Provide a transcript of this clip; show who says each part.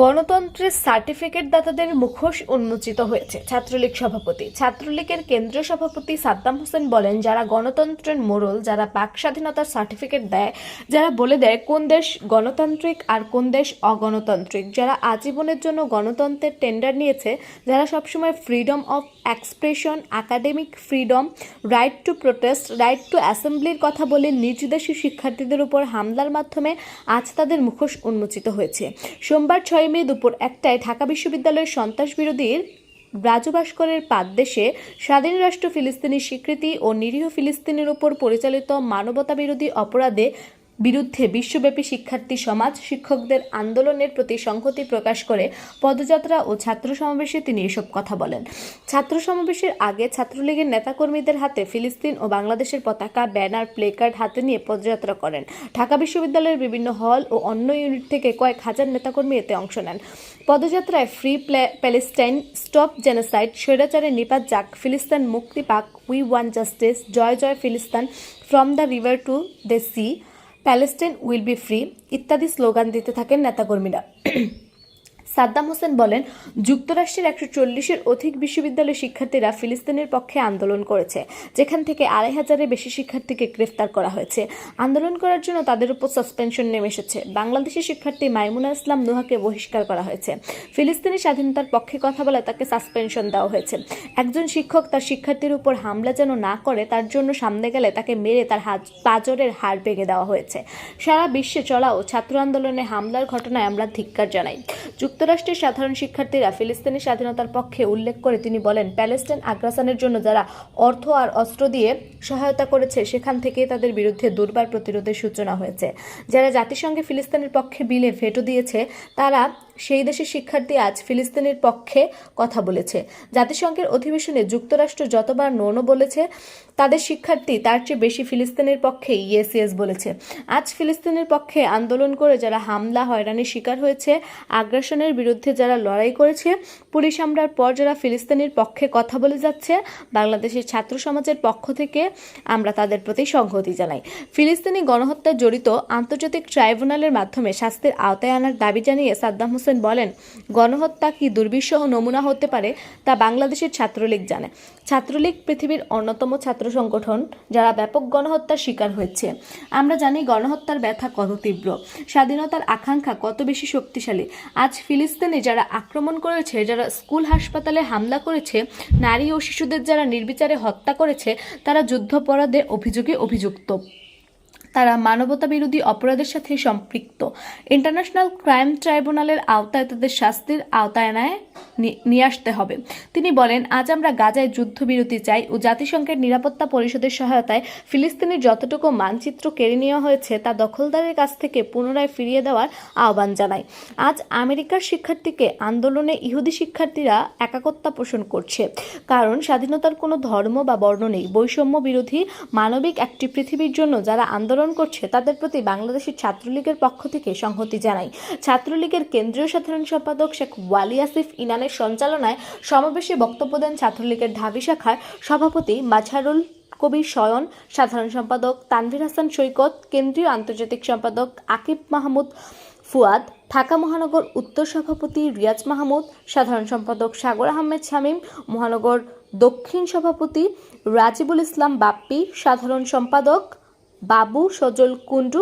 Speaker 1: গণতন্ত্রের সার্টিফিকেট দাতাদের মুখোশ উন্মোচিত হয়েছে। ছাত্রলীগ সভাপতি, ছাত্রলীগের কেন্দ্রীয় সভাপতি সাদ্দাম হোসেন বলেন, যারা গণতন্ত্রের মোড়ল, যারা পাক স্বাধীনতার সার্টিফিকেট দেয়, যারা বলে দেয় কোন দেশ গণতান্ত্রিক আর কোন দেশ অগণতান্ত্রিক, যারা আজীবনের জন্য গণতন্ত্রের টেন্ডার নিয়েছে, যারা সবসময় freedom of expression academic freedom right to protest right to অ্যাসেম্বলির কথা বলে নিজ দেশি শিক্ষার্থীদের উপর হামলার মাধ্যমে আজ তাদের মুখোশ উন্মোচিত হয়েছে। সোমবার ছয় মে দুপুর একটায় ঢাকা বিশ্ববিদ্যালয়ের সন্ত্রাস বিরোধীর রাজু ভাস্করের পাদদেশে স্বাধীন রাষ্ট্র ফিলিস্তিনি স্বীকৃতি ও নিরীহ ফিলিস্তিনের উপর পরিচালিত মানবতা বিরোধী অপরাধে বিরুদ্ধে বিশ্বব্যাপী শিক্ষার্থী সমাজ শিক্ষকদের আন্দোলনের প্রতি সংহতি প্রকাশ করে পদযাত্রা ও ছাত্র সমাবেশে তিনি এসব কথা বলেন। ছাত্র সমাবেশের আগে ছাত্রলীগের নেতাকর্মীদের হাতে ফিলিস্তিন ও বাংলাদেশের পতাকা, ব্যানার, প্লেকার্ড হাতে নিয়ে পদযাত্রা করেন। ঢাকা বিশ্ববিদ্যালয়ের বিভিন্ন হল ও অন্য ইউনিট থেকে কয়েক হাজার নেতাকর্মী এতে অংশ নেন। পদযাত্রায় ফ্রি প্যালেস্টাইন, স্টপ জেনোসাইড, স্বৈরাচারের নিপাত যাক, ফিলিস্তান মুক্তি পাক, উই ওয়ান জাস্টিস, জয় জয় ফিলিস্তান, from the river to the sea Palestine will be free ইত্যাদি স্লোগান দিতে থাকেন নেতাকর্মীরা। সাদ্দাম হোসেন বলেন, যুক্তরাষ্ট্রের একশো চল্লিশের অধিক বিশ্ববিদ্যালয়ের শিক্ষার্থীরা ফিলিস্তিনের পক্ষে আন্দোলন করেছে, যেখান থেকে আড়াই হাজারের বেশি শিক্ষার্থীকে গ্রেফতার করা হয়েছে। আন্দোলন করার জন্য তাদের উপর সাসপেনশন নেমে এসেছে। বাংলাদেশের শিক্ষার্থী মাইমুনা ইসলাম নুহাকে বহিষ্কার করা হয়েছে। ফিলিস্তিনি স্বাধীনতার পক্ষে কথা বলে তাকে সাসপেনশন দেওয়া হয়েছে। একজন শিক্ষক তার শিক্ষার্থীর উপর হামলা যেন না করে, তার জন্য সামনে গেলে তাকে মেরে তার হাত, পাজরের হাড় ভেঙে দেওয়া হয়েছে। সারা বিশ্বে চলাও ছাত্র আন্দোলনে হামলার ঘটনায় আমরা ধিক্কার জানাই। যুক্তরাষ্ট্রের সাধারণ শিক্ষার্থীরা ফিলিস্তিনি স্বাধীনতার পক্ষে উল্লেখ করে তিনি বলেন, প্যালেস্টাইন আগ্রাসনের জন্য যারা অর্থ আর অস্ত্র দিয়ে সহায়তা করেছে, সেখান থেকে তাদের বিরুদ্ধে দুর্বার প্রতিরোধের সূচনা হয়েছে। যারা জাতিসংঘে ফিলিস্তিনের পক্ষে বিলে ভেটো দিয়েছে, তারা সেই দেশের শিক্ষার্থী আজ ফিলিস্তিনের পক্ষে কথা বলেছে। জাতিসংঘের অধিবেশনে যুক্তরাষ্ট্র যতবার নোনো বলেছে, তাদের শিক্ষার্থী তার চেয়ে বেশি ফিলিস্তিনের পক্ষে ইয়েস বলেছে। আজ ফিলিস্তিনের পক্ষে আন্দোলন করে যারা হামলা, হয়রানির শিকার হয়েছে, আগ্রাসনের বিরুদ্ধে যারা লড়াই করেছে, পুলিশ হামলার পর যারা ফিলিস্তিনের পক্ষে কথা বলে যাচ্ছে, বাংলাদেশের ছাত্র সমাজের পক্ষ থেকে আমরা তাদের প্রতি সংহতি জানাই। ফিলিস্তিনি গণহত্যায় জড়িত আন্তর্জাতিক ট্রাইব্যুনালের মাধ্যমে শাস্তির আওতায় আনার দাবি জানিয়ে সাদ্দাম হোসেন বলেন, গণহত্যা কি দুর্বিষহ নমুনা হতে পারে তা বাংলাদেশের ছাত্রলীগ জানে। ছাত্রলীগ পৃথিবীর অন্যতম ছাত্র সংগঠন যারা ব্যাপক গণহত্যার শিকার হয়েছে। আমরা জানি গণহত্যার ব্যথা কত তীব্র, স্বাধীনতার আকাঙ্ক্ষা কত বেশি শক্তিশালী। আজ ফিলিস্তিনে যারা আক্রমণ করেছে, যারা স্কুল, হাসপাতালে হামলা করেছে, নারী ও শিশুদের যারা নির্বিচারে হত্যা করেছে, তারা যুদ্ধাপরাধে অভিযোগে অভিযুক্ত। তারা মানবতা বিরোধী অপরাধের সাথে সম্পৃক্ত। ইন্টারন্যাশনাল ক্রাইম ট্রাইব্যুনালের আওতায় তাদের শাস্তির আওতায় নেয় নিয়ে আসতে হবে। তিনি বলেন, আজ আমরা গাজায় যুদ্ধবিরতি চাই ও জাতিসংঘের নিরাপত্তা পরিষদের সহায়তায় ফিলিস্তিনের যতটুকু মানচিত্র কেড়ে নেওয়া হয়েছে তা দখলদারের কাছ থেকে পুনরায় ফিরিয়ে দেওয়ার আহ্বান জানাই আজ আমেরিকার শিক্ষার্থীকে আন্দোলনে ইহুদি শিক্ষার্থীরা একাকত্তা পোষণ করছে। কারণ স্বাধীনতার কোনো ধর্ম বা বর্ণ নেই। বৈষম্য বিরোধী মানবিক একটি পৃথিবীর জন্য যারা আন্দোলন করছে তাদের প্রতি বাংলাদেশের ছাত্রলীগের পক্ষ থেকে সংহতি জানাই। ছাত্রলীগের কেন্দ্রীয় সাধারণ সম্পাদক শেখ ওয়ালি আসিফ ইনানের সঞ্চালনায় সমাবেশে বক্তব্য দেন ছাত্রলীগের ঢাবি শাখার সভাপতি মাঝারুল কবির শয়ন, সাধারণ সম্পাদক তানভীর হাসান সৈকত, কেন্দ্রীয় আন্তর্জাতিক সম্পাদক আকিব মাহমুদ ফুয়াদ, ঢাকা মহানগর উত্তর সভাপতি রিয়াজ মাহমুদ, সাধারণ সম্পাদক সাগর আহমেদ শামীম, মহানগর দক্ষিণ সভাপতি রাজিবুল ইসলাম বাপ্পি, সাধারণ সম্পাদক বাবু সজল কুন্ডু